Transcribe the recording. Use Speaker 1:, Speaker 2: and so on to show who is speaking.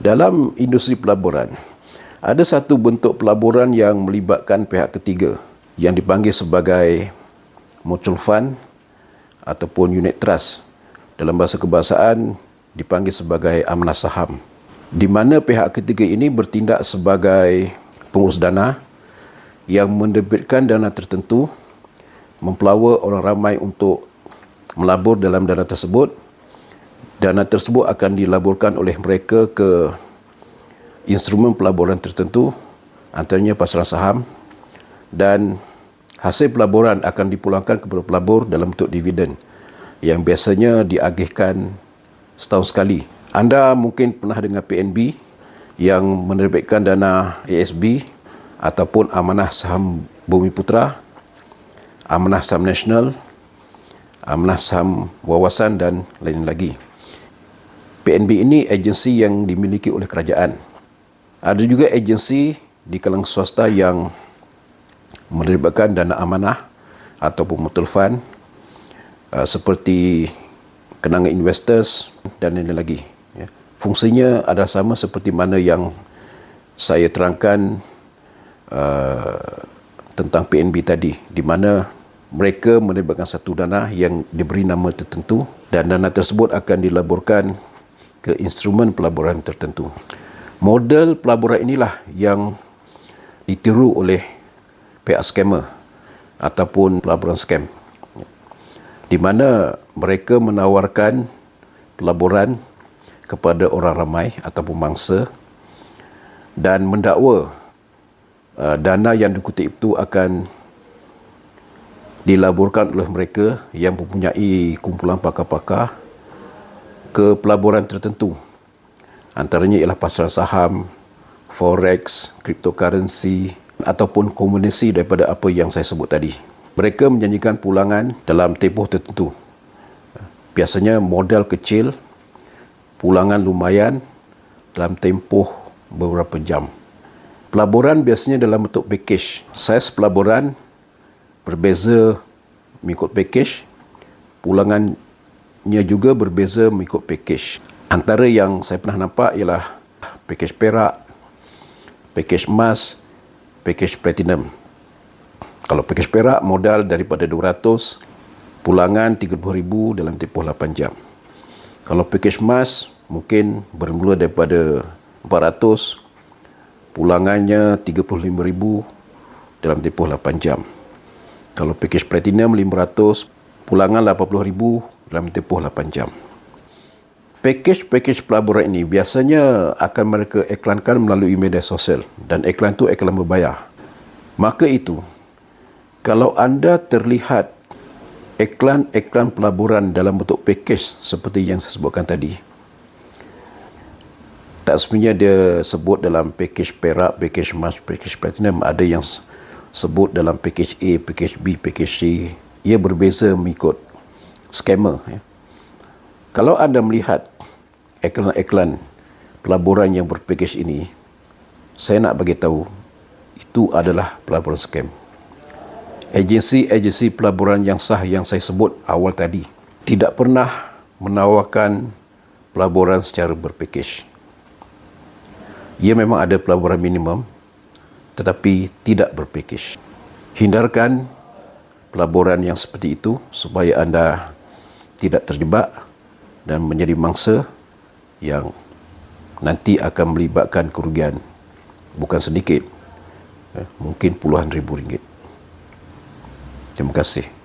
Speaker 1: Dalam industri pelaburan, ada satu bentuk pelaburan yang melibatkan pihak ketiga yang dipanggil sebagai mutual fund ataupun unit trust. Dalam bahasa kebahasaan dipanggil sebagai amanah saham. Di mana pihak ketiga ini bertindak sebagai pengurus dana yang menerbitkan dana tertentu mempelawa orang ramai untuk melabur dalam dana tersebut. Dana tersebut akan dilaburkan oleh mereka ke instrumen pelaburan tertentu antaranya pasaran saham dan hasil pelaburan akan dipulangkan kepada pelabur dalam bentuk dividen yang biasanya diagihkan setahun sekali. Anda mungkin pernah dengar PNB yang menerbitkan dana ASB ataupun amanah saham Bumi Putra, amanah saham nasional, amanah saham wawasan dan lain lagi. PNB ini agensi yang dimiliki oleh kerajaan. Ada juga agensi di kalangan swasta yang menerbitkan dana amanah ataupun mutual fund uh, seperti kenangan investors dan lain-lain lagi. Ya. Fungsinya adalah sama seperti mana yang saya terangkan uh, tentang PNB tadi, di mana mereka menerbitkan satu dana yang diberi nama tertentu dan dana tersebut akan dilaburkan ke instrumen pelaburan tertentu. Model pelaburan inilah yang ditiru oleh pihak scammer ataupun pelaburan scam di mana mereka menawarkan pelaburan kepada orang ramai ataupun mangsa dan mendakwa uh, dana yang dikutip itu akan dilaburkan oleh mereka yang mempunyai kumpulan pakar-pakar ke pelaburan tertentu. Antaranya ialah pasaran saham, forex, cryptocurrency ataupun kombinasi daripada apa yang saya sebut tadi mereka menjanjikan pulangan dalam tempoh tertentu. Biasanya modal kecil, pulangan lumayan dalam tempoh beberapa jam. Pelaburan biasanya dalam bentuk package. Saiz pelaburan berbeza mengikut package. Pulangannya juga berbeza mengikut package. Antara yang saya pernah nampak ialah package perak, package emas, package platinum. Kalau package perak modal daripada 200, pulangan 30,000 dalam tempoh 8 jam. Kalau package emas mungkin bermula daripada 400, pulangannya 35,000 dalam tempoh 8 jam. Kalau package platinum 500, pulangan 80,000 dalam tempoh 8 jam. Package-package pelaburan ini biasanya akan mereka iklankan melalui media sosial dan iklan itu iklan berbayar. Maka itu, kalau anda terlihat iklan-iklan pelaburan dalam bentuk package seperti yang saya sebutkan tadi, tak sebenarnya dia sebut dalam package perak, package emas, package platinum, ada yang sebut dalam package A, package B, package C, ia berbeza mengikut scammer. Ya. Kalau anda melihat iklan-iklan pelaburan yang berpackage ini, saya nak bagi tahu itu adalah pelaburan scam agensi-agensi pelaburan yang sah yang saya sebut awal tadi tidak pernah menawarkan pelaburan secara berpakej. Ia memang ada pelaburan minimum tetapi tidak berpakej. Hindarkan pelaburan yang seperti itu supaya anda tidak terjebak dan menjadi mangsa yang nanti akan melibatkan kerugian bukan sedikit eh, mungkin puluhan ribu ringgit. Terima kasih.